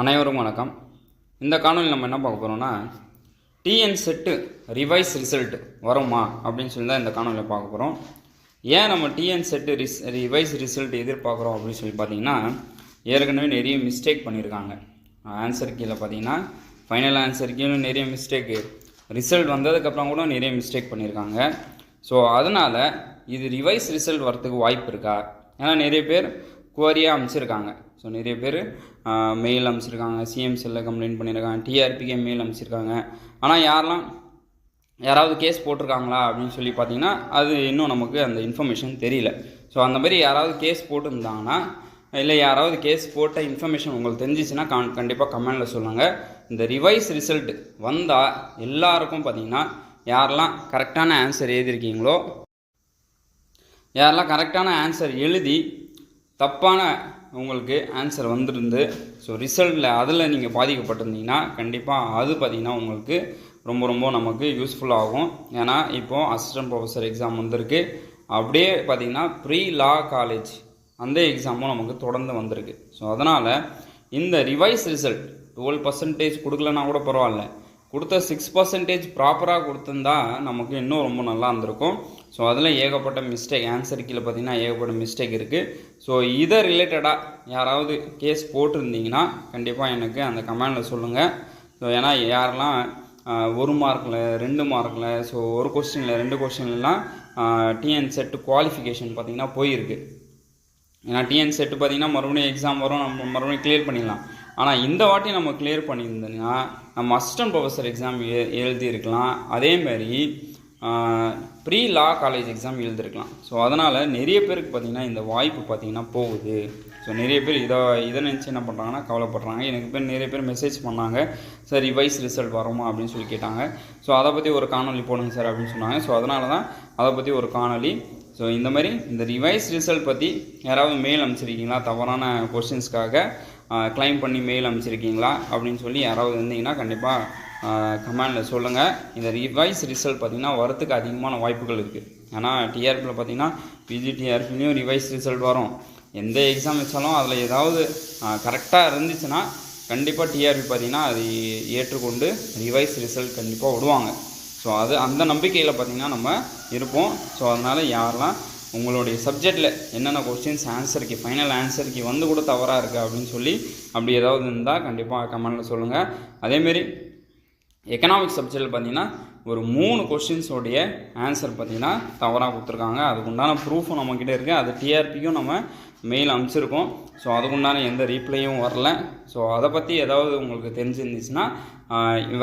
அனைவரும் வணக்கம். இந்த காணொலி நம்ம என்ன பார்க்க போகிறோம்னா டிஎன் செட்டு ரிவைஸ் ரிசல்ட் வருமா அப்படின்னு சொல்லி தான் இந்த காணொலியில் பார்க்க போகிறோம் ஏன் நம்ம டிஎன் செட்டு ரிஸ் ரிவைஸ் ரிசல்ட் எதிர்பார்க்குறோம் அப்படின்னு சொல்லி பார்த்தீங்கன்னா ஏற்கனவே நிறைய மிஸ்டேக் பண்ணியிருக்காங்க. ஆன்சர் கீழே பார்த்தீங்கன்னா ஃபைனல் ஆன்சர் கீழே நிறைய மிஸ்டேக்கு ரிசல்ட் வந்ததுக்கப்புறம் கூட நிறைய மிஸ்டேக் பண்ணியிருக்காங்க. ஸோ அதனால் இது ரிவைஸ் ரிசல்ட் வரத்துக்கு வாய்ப்பு இருக்கா? ஏன்னா நிறைய பேர் குவரியாக அமைச்சிருக்காங்க. ஸோ நிறைய பேர் மெயில் அமைச்சிருக்காங்க சிஎம்சியில் கம்ப்ளைண்ட் பண்ணியிருக்காங்க டிஆர்பிக்கே மெயில் அமைச்சிருக்காங்க. ஆனால் யாரெல்லாம் யாராவது கேஸ் போட்டிருக்காங்களா அப்படின்னு சொல்லி பார்த்தீங்கன்னா அது இன்னும் நமக்கு அந்த இன்ஃபர்மேஷன் தெரியல. ஸோ அந்த மாதிரி யாராவது கேஸ் போட்டிருந்தாங்கன்னா இல்லை யாராவது கேஸ் போட்ட இன்ஃபர்மேஷன் உங்களுக்கு தெரிஞ்சிச்சுன்னா கண் கண்டிப்பாக கமெண்டில் சொல்லுங்கள் இந்த ரிவைஸ் ரிசல்ட் வந்தால் எல்லாருக்கும் பார்த்தீங்கன்னா யாரெல்லாம் கரெக்டான ஆன்சர் எழுதியிருக்கீங்களோ யாரெல்லாம் கரெக்டான ஆன்சர் எழுதி தப்பான உங்களுக்கு ஆன்சர் வந்திருந்து ஸோ ரிசல்ட்டில் அதில் நீங்கள் பாதிக்கப்பட்டிருந்தீங்கன்னா கண்டிப்பாக அது பார்த்திங்கன்னா உங்களுக்கு ரொம்ப ரொம்ப நமக்கு யூஸ்ஃபுல்லாகும் ஏன்னா இப்போது அசிஸ்டன்ட் ப்ரொஃபஸர் எக்ஸாம் வந்திருக்கு. அப்படியே பார்த்திங்கன்னா ப்ரீ லா காலேஜ் அந்த எக்ஸாமும் நமக்கு தொடர்ந்து வந்திருக்கு. ஸோ அதனால் இந்த ரிவைஸ் ரிசல்ட் டுவெல் பர்சன்டேஜ் கொடுக்கலனா கூட பரவாயில்ல. கொடுத்த சிக்ஸ் பர்சன்டேஜ் ப்ராப்பராக கொடுத்துருந்தா நமக்கு இன்னும் ரொம்ப நல்லா இருந்திருக்கும். ஸோ அதில் ஏகப்பட்ட மிஸ்டேக் ஆன்சர் கீழே பார்த்தீங்கன்னா ஏகப்பட்ட மிஸ்டேக் இருக்குது ஸோ இதை ரிலேட்டடாக யாராவது கேஸ் போட்டிருந்தீங்கன்னா கண்டிப்பாக எனக்கு அந்த கமெண்டில் சொல்லுங்கள் ஸோ ஏன்னா யாரெல்லாம் ஒரு மார்க்கில் ரெண்டு மார்க்கில் ஸோ ஒரு கொஸ்டினில் ரெண்டு கொஸ்டின்லாம் டிஎன் செட்டு குவாலிஃபிகேஷன் பார்த்தீங்கன்னா போயிருக்கு. ஏன்னா டிஎன் செட்டு பார்த்தீங்கன்னா மறுபடியும் எக்ஸாம் வரும் நம்ம மறுபடியும் கிளியர் பண்ணிடலாம். ஆனால் இந்த வாட்டி நம்ம கிளியர் பண்ணியிருந்தோம்னா நம்ம அசிஸ்டன்ட் ப்ரொஃபஸர் எக்ஸாம் எ எழுதியிருக்கலாம். அதேமாரி ப்ரீ லா காலேஜ் எக்ஸாம் எழுதிருக்கலாம் ஸோ அதனால் நிறைய பேருக்கு பார்த்தீங்கன்னா இந்த வாய்ப்பு பார்த்தீங்கன்னா போகுது. ஸோ நிறைய பேர் இதை இதை நினச்சி என்ன பண்ணுறாங்கன்னா கவலைப்படுறாங்க. எனக்கு பேர் நிறைய பேர் மெசேஜ் பண்ணாங்க. சார் ரிவைஸ் ரிசல்ட் வருமா? அப்படின்னு சொல்லி கேட்டாங்க. ஸோ அதை பற்றி ஒரு காணொலி போடுங்க சார் அப்படின்னு சொன்னாங்க. ஸோ அதனால தான் அதை பற்றி ஒரு காணொலி ஸோ இந்த மாதிரி இந்த ரிவைஸ் ரிசல்ட் பற்றி யாராவது மெயில் அனுப்பிச்சிருக்கீங்களா? தவறான கொஷின்ஸ்க்காக க்ளைம் பண்ணி மெயில் அனுப்பிச்சிருக்கீங்களா? அப்படின்னு சொல்லி யாராவது இருந்தீங்கன்னா கண்டிப்பாக கமெண்டில் சொல்லுங்கள் இந்த ரிவைஸ் ரிசல்ட் பார்த்திங்கன்னா வரத்துக்கு அதிகமான வாய்ப்புகள் இருக்குது ஏன்னா டிஆர்பியில் பார்த்தீங்கன்னா பிஜிடிஆர்பிலையும் ரிவைஸ் ரிசல்ட் வரும். எந்த எக்ஸாம் வச்சாலும் அதில் ஏதாவது கரெக்டாக இருந்துச்சுன்னா கண்டிப்பாக டிஆர்பி பார்த்தீங்கன்னா அது ஏற்றுக்கொண்டு ரிவைஸ் ரிசல்ட் கண்டிப்பாக விடுவாங்க. ஸோ அது அந்த நம்பிக்கையில் பார்த்தீங்கன்னா நம்ம இருப்போம். ஸோ அதனால் யாரெல்லாம் உங்களுடைய சப்ஜெக்டில் என்னென்ன கொஸ்டின்ஸ் ஆன்சருக்கு ஃபைனல் ஆன்சருக்கு வந்து கூட தவறாக இருக்குது அப்படின்னு சொல்லி அப்படி ஏதாவது இருந்தால் கண்டிப்பாக கமெண்டில் சொல்லுங்கள் அதேமாரி எக்கனாமிக்ஸ் சப்ஜெக்டில் பார்த்தீங்கன்னா ஒரு மூணு கொஷின்ஸோடைய ஆன்சர் பார்த்தீங்கன்னா தவறாக கொடுத்துருக்காங்க. அதுக்குண்டான ப்ரூஃபும் நம்மக்கிட்ட இருக்குது அது டிஆர்பிக்கும் நம்ம மெயில் அனுப்பிச்சிருக்கோம். ஸோ அதுக்குண்டான எந்த ரீப்ளையும் வரல. ஸோ அதை பற்றி ஏதாவது உங்களுக்கு தெரிஞ்சிருந்துச்சுன்னா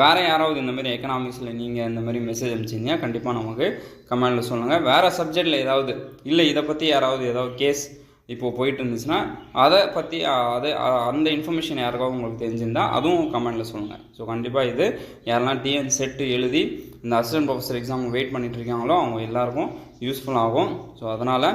வேறு யாராவது இந்தமாரி எக்கனாமிக்ஸில் நீங்கள் இந்த மாதிரி மெசேஜ் அனுப்பிச்சிங்கன்னா கண்டிப்பாக நமக்கு கமெண்டில் சொல்லுங்கள் வேறு சப்ஜெக்டில் ஏதாவது இல்லை இதை பற்றி யாராவது ஏதாவது கேஸ் இப்போது போயிட்டு இருந்துச்சுன்னா அதை பற்றி அதை அந்த இன்ஃபர்மேஷன் யாருக்காவது உங்களுக்கு தெரிஞ்சிருந்தால் அதுவும் கமெண்டில் சொல்லுங்கள் ஸோ கண்டிப்பாக இது யாரெல்லாம் டிஎன் செட்டு எழுதி இந்த அசிஸ்டன்ட் ப்ரொஃபஸர் எக்ஸாம் வெயிட் பண்ணிட்டு இருக்காங்களோ அவங்க எல்லாருக்கும் யூஸ்ஃபுல் ஆகும். ஸோ அதனால்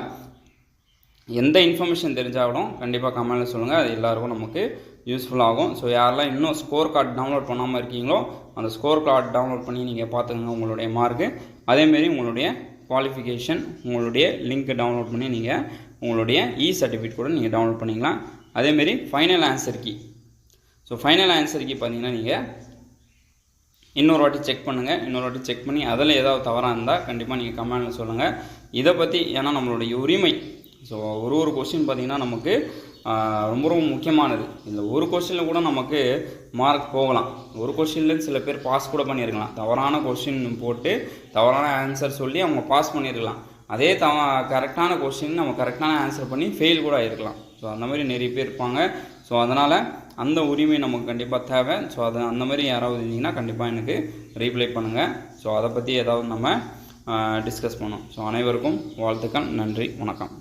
எந்த இன்ஃபர்மேஷன் தெரிஞ்சாலும் கண்டிப்பாக கமெண்டில் சொல்லுங்கள் அது எல்லாருக்கும் நமக்கு யூஸ்ஃபுல்லாகும் ஸோ யாரெல்லாம் இன்னும் ஸ்கோர் கார்டு டவுன்லோட் பண்ணாமல் இருக்கீங்களோ அந்த ஸ்கோர் கார்டு டவுன்லோட் பண்ணி நீங்கள் பார்த்துக்கோங்க உங்களுடைய மார்க்கு அதேமாரி உங்களுடைய குவாலிஃபிகேஷன் உங்களுடைய லிங்க் டவுன்லோட் பண்ணி நீங்கள் உங்களுடைய இ சர்டிஃபிகேட் கூட நீங்கள் டவுன்லோட் பண்ணிக்கலாம். அதேமாரி final answer key so final answer key பார்த்தீங்கன்னா நீங்கள் இன்னொரு வாட்டி செக் பண்ணுங்கள் இன்னொரு வாட்டி செக் பண்ணி அதில் ஏதாவது தவறாக இருந்தால் கண்டிப்பாக நீங்கள் கமெண்டில் சொல்லுங்கள் இதை பற்றி ஏன்னா நம்மளுடைய உரிமை. ஸோ ஒரு ஒரு கொஸ்டின் பார்த்தீங்கன்னா நமக்கு ரொம்ப ரொம்ப முக்கியமானது. இந்த ஒரு கொஸ்டினில் கூட நமக்கு மார்க் போகலாம். ஒரு கொஸ்டின்லேருந்து சில பேர் பாஸ் கூட பண்ணியிருக்கலாம். தவறான கொஸ்டின் போட்டு தவறான ஆன்சர் சொல்லி அவங்க பாஸ் பண்ணியிருக்கலாம். அதே த கரெக்டான கொஸ்டின் நம்ம கரெக்டான ஆன்சர் பண்ணி ஃபெயில் கூட ஆகிருக்கலாம் ஸோ அந்த மாதிரி நிறைய பேர் இருப்பாங்க. ஸோ அதனால் அந்த உரிமை நமக்கு கண்டிப்பாக தேவை. ஸோ அது அந்த மாதிரி யாராவது இருந்தீங்கன்னா கண்டிப்பாக எனக்கு ரீப்ளை பண்ணுங்கள் ஸோ அதை பற்றி ஏதாவது நம்ம டிஸ்கஸ் பண்ணோம். ஸோ அனைவருக்கும் வாழ்த்துக்கள். நன்றி. வணக்கம்.